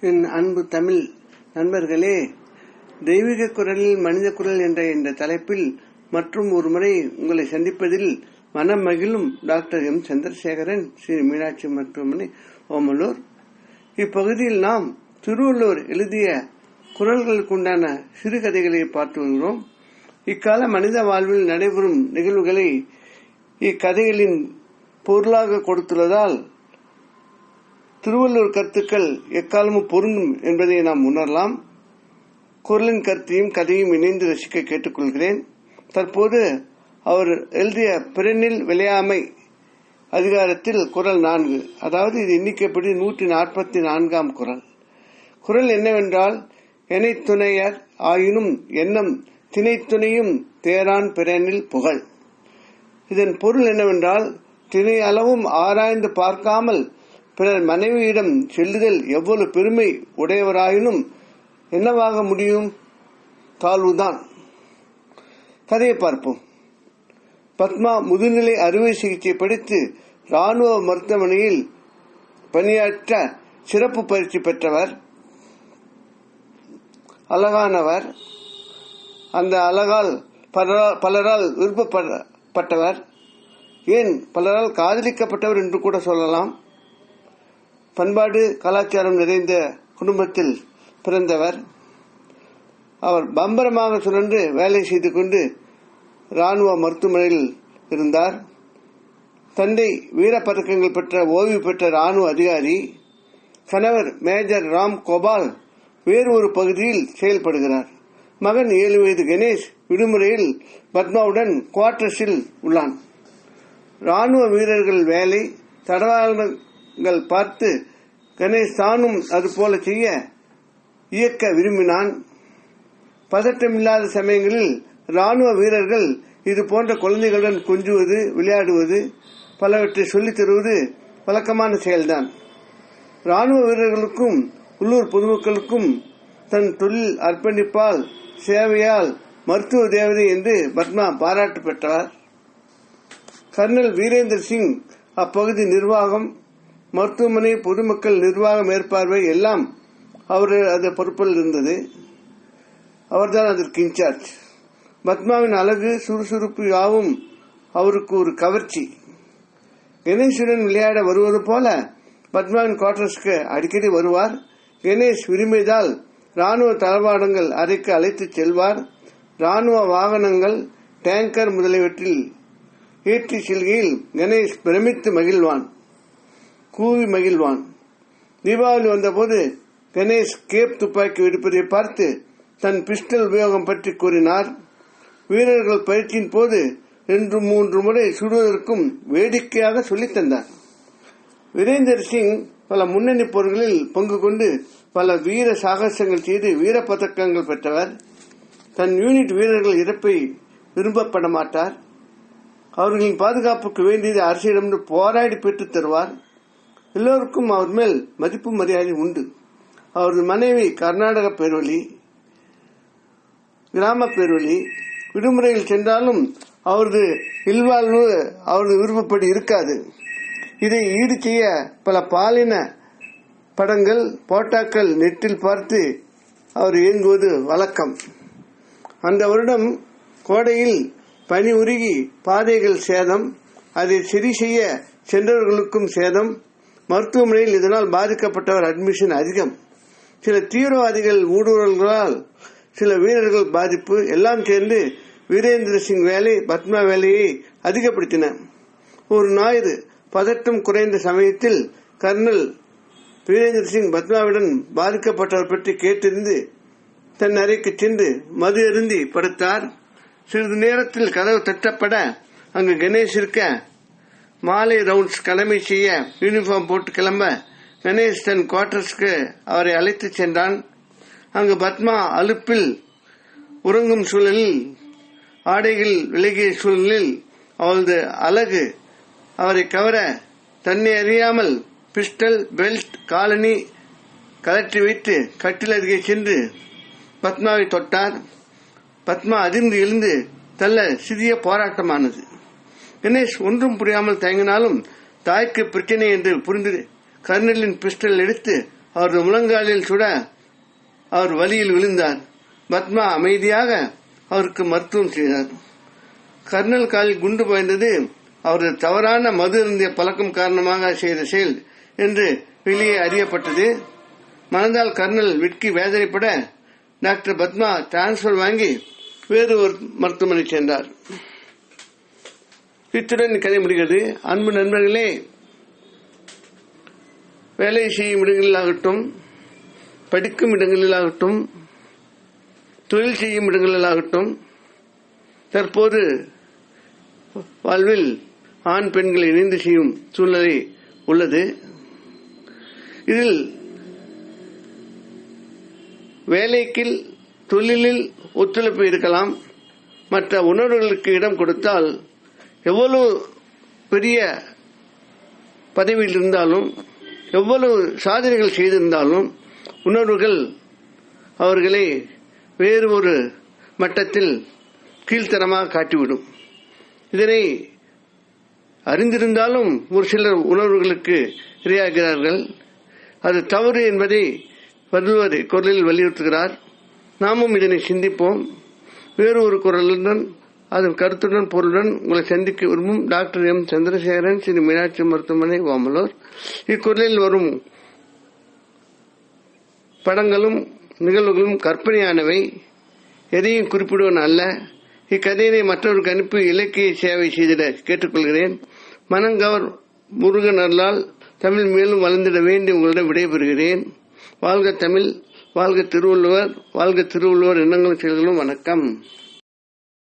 என் அன்பு தமிழ் நண்பர்களே தெய்வீக குரலில் மனித குரல் என்ற இந்த தலைப்பில் மற்றும் ஒரு முறை உங்களை சந்திப்பதில் மனம் மகிழும் டாக்டர் எம். சந்திரசேகரன் ஸ்ரீ மீனாட்சி மருத்துவமனை ஓமலூர். இப்பகுதியில் நாம் திருவள்ளுவர் எழுதிய குரல்களுக்குண்டான சிறுகதைகளை பார்த்து வருகிறோம். இக்கால மனித வாழ்வில் நடைபெறும் நிகழ்வுகளை இக்கதைகளின் பொருளாக கொடுத்துள்ளதால் திருவள்ளுவர் கருத்துக்கள் எக்காலமும் பொருந்தும் என்பதை நாம் உணரலாம். குரலின் கருத்தையும் கதையும் இணைந்து ரசிக்க கேட்டுக்கொள்கிறேன். தற்போது அவர் எழுதிய பிறனில் விளையாமை அதிகாரத்தில் குரல் நான்கு. அதாவது இது எண்ணிக்கைப்படி நூற்றி நாற்பத்தி நான்காம் குரல். குரல் என்னவென்றால் எனை துணையர் ஆயினும் எண்ணம் திணைத்துணையும் தேரான் பிறனில் புகழ். இதன் பொருள் என்னவென்றால் திணை அளவும் ஆராய்ந்து பார்க்காமல் பிறர் மனைவியிடம் செல்லுதல் எவ்வளவு பெருமை உடையவராயினும் என்னவாக முடியும்? தாழ்வுதான். கதையை பார்ப்போம். பத்மா முதுநிலை அறுவை சிகிச்சை படித்து ராணுவ மருத்துவமனையில் பணியாற்ற சிறப்பு பயிற்சி பெற்றவர் அழகானவர் அந்த அழகால் பலரால் விருப்பப்பட்டவர் ஏன் பலரால் காதலிக்கப்பட்டவர் என்று கூட சொல்லலாம். பண்பாடு கலாச்சாரம் நிறைந்த குடும்பத்தில் பிறந்தவர். அவர் பம்பரமாக சுழன்று வேலை செய்து கொண்டு ராணுவ மருத்துவமனையில் இருந்தார். தந்தை வீரப்பதக்கங்கள் பெற்ற ஓய்வு பெற்ற ராணுவ அதிகாரி. கணவர் மேஜர் ராம் கோபால் வேறு ஒரு பகுதியில் செயல்படுகிறார். மகன் ஏழு வயது கணேஷ் விடுமுறையில் பத்மாவுடன் குவார்டர்ஸில் உள்ளான். ராணுவ வீரர்கள் வேலை தடவாளர்கள் பார்த்து கணேஷ் தானும் அது போல செய்ய இயக்க விரும்பினான். பதட்டமில்லாத சமயங்களில் ராணுவ வீரர்கள் இது போன்ற குழந்தைகளுடன் கொஞ்சுவது விளையாடுவது பலவற்றை சொல்லித் தருவது வழக்கமான செயல்தான். ராணுவ வீரர்களுக்கும் உள்ளூர் பொதுமக்களுக்கும் தன் தொழில் அர்ப்பணிப்பால் சேவையால் மருத்துவ தேவதை என்று பத்மா பாராட்டு பெற்றார். கர்னல் வீரேந்தர் சிங் அப்பகுதி நிர்வாகம் மருத்துவமனை பொதுமக்கள் நிர்வாக மேற்பார்வை எல்லாம் அவர் அந்த பொறுப்பில் இருந்தது. அவர்தான் அதற்கு இன்சார்ஜ். பத்மாவின் அழகு சுறுசுறுப்பு யாவும் அவருக்கு ஒரு கவர்ச்சி. கணேஷுடன் விளையாட வருவது போல பத்மாவின் குவார்டர்ஸ்க்கு அடிக்கடி வருவார். கணேஷ் விரும்பியதால் ராணுவ தளவாடங்கள் அறைக்கு அழைத்து செல்வார். ராணுவ வாகனங்கள் டேங்கர் முதலியவற்றில் ஏற்றி செல்கையில் கணேஷ் பிரமித்து மகிழ்வான். கூவி மகிழ்வான். தீபாவளி வந்தபோது கணேஷ் கேப் துப்பாக்கி வெடிப்பதை பார்த்து தன் பிஸ்டல் உபயோகம் பற்றி கூறினார். வீரர்கள் பயிற்சியின் போது ரெண்டு மூன்று முறை சுடுவதற்கும் வேடிக்கையாக சொல்லித் தந்தார். வீரேந்தர் சிங் பல முன்னணி போர்களில் பங்கு கொண்டு பல வீர சாகசங்கள் செய்து வீர பதக்கங்கள் பெற்றவர். தன் யூனிட் வீரர்கள் இறப்பை விரும்பப்பட மாட்டார் அவர்களின் பாதுகாப்புக்கு வேண்டியது அரசிடம் போராடி பெற்றுத் தருவார். எல்லோருக்கும் அவர் மேல் மதிப்பு மரியாதை உண்டு. அவரது மனைவி கர்நாடக பேர்வழி கிராம பேர்வழி விடுமுறையில் சென்றாலும் அவரது இல்வாழ்வு அவரது விருப்பப்படி இருக்காது. இதை ஈடு செய்ய பல பாலின படங்கள் போட்டாக்கள் நெட்டில் பார்த்து அவர் இயங்குவது வழக்கம். அந்த வருடம் கோடையில் பனி உருகி பாதைகள் சேதம் அதை சரி செய்ய சென்றவர்களுக்கும் சேதம் மருத்துவமனையில் இதனால் பாதிக்கப்பட்டவர் அட்மிஷன் அதிகம். சில தீவிரவாதிகள் ஊடுருவல்களால் சில வீரர்கள் பாதிப்பு. எல்லாம் சேர்ந்து வீரேந்திர சிங் வேலை பத்மா வேலையை அதிகப்படுத்தின. ஒரு ஞாயிறு பதட்டம் குறைந்த சமயத்தில் கர்னல் வீரேந்திர சிங் பத்மாவுடன் பாதிக்கப்பட்டவர் பற்றி கேட்டிருந்து தன் அறைக்கு சென்று மது அருந்தி படுத்தார். சிறிது நேரத்தில் கதவு தட்டப்பட அங்கு கணேஷ் இருக்க மாலை ரவுண்ட்ஸ் கடமை செய்ய யூனிஃபார்ம் போட்டு கிளம்ப கணேஷ் தன் குவார்டர்ஸ்க்கு அவரை அழைத்து சென்றான். அங்கு பத்மா அலுப்பில் உறங்கும் சூழலில் ஆடைகள் விலகிய சூழலில் அவளது அழகு அவரை கவர தன்னை அறியாமல் பிஸ்டல் பெல்ட் காலனி கலற்றி வைத்து கட்டில் அருகே சென்று பத்மாவை தொட்டார். பத்மா அதிர்ந்து எழுந்து தள்ள சிறிய போராட்டமானது. கணேஷ் ஒன்றும் புரியாமல் தயங்கினாலும் தாய்க்கு பிரச்சனை என்று புரிந்து கர்னலின் பிஸ்டல் எடுத்து அவரது முழங்காலில் சுட அவர் வழியில் விழுந்தார். பத்மா அமைதியாக அவருக்கு மருத்துவம் செய்தார். கர்னல் காலில் குண்டு பாய்ந்தது அவரது தவறான மது இருந்திய பழக்கம் காரணமாக செய்த செயல் என்று வெளியே அறியப்பட்டது. மனதால் கர்னல் விட்கி வேதனைப்பட டாக்டர் பத்மா டிரான்ஸ்பர் வாங்கி வேறு ஒரு மருத்துவமனை சென்றார். இத்துடன் கதை முடிகிறது. அன்பு நண்பர்களே வேலை செய்யும் இடங்களிலாகட்டும் படிக்கும் இடங்களிலாகட்டும் தொழில் செய்யும் இடங்களிலாகட்டும் தற்போது வாழ்வில் ஆண் பெண்களை இணைந்து செய்யும் சூழ்நிலை உள்ளது. இதில் வேலைக்கு தொழிலில் ஒத்துழைப்பு இருக்கலாம். மற்ற உணர்வுகளுக்கு இடம் கொடுத்தால் எவ்வளவு பெரிய பதவியில் இருந்தாலும் எவ்வளவு சாதனைகள் செய்திருந்தாலும் உணர்வுகள் அவர்களை வேறு ஒரு மட்டத்தில் கீழ்த்தரமாக காட்டிவிடும். இதனை அறிந்திருந்தாலும் ஒரு சிலர் உணர்வுகளுக்கு இரையாகிறார்கள். அது தவறு என்பதை வள்ளுவர் குரலில் வலியுறுத்துகிறார். நாமும் இதனை சிந்திப்போம். வேறு ஒரு குரலுடன் அதன் கருத்துடன் பொருளுடன் உங்களை சந்திக்க விரும்பும் டாக்டர் எம். சந்திரசேகரன் ஸ்ரீ மீனாட்சி மருத்துவமனை ஓமலூர். இக்குரலில் வரும் படங்களும் நிகழ்வுகளும் கற்பனையானவை. எதையும் குறிப்பிடுவன் அல்ல. இக்கதையினை மற்றவருக்கு அனுப்பி இலக்கிய சேவை செய்திட கேட்டுக்கொள்கிறேன். மனங்கவர் முருகன் அருளால் தமிழ் மேலும் வளர்ந்திட வேண்டி உங்களிடம் விடைபெறுகிறேன். வாழ்க தமிழ் வாழ்க திருவள்ளுவர் வாழ்க திருவள்ளுவர் எண்ணங்களும் செயல்களும் வணக்கம்.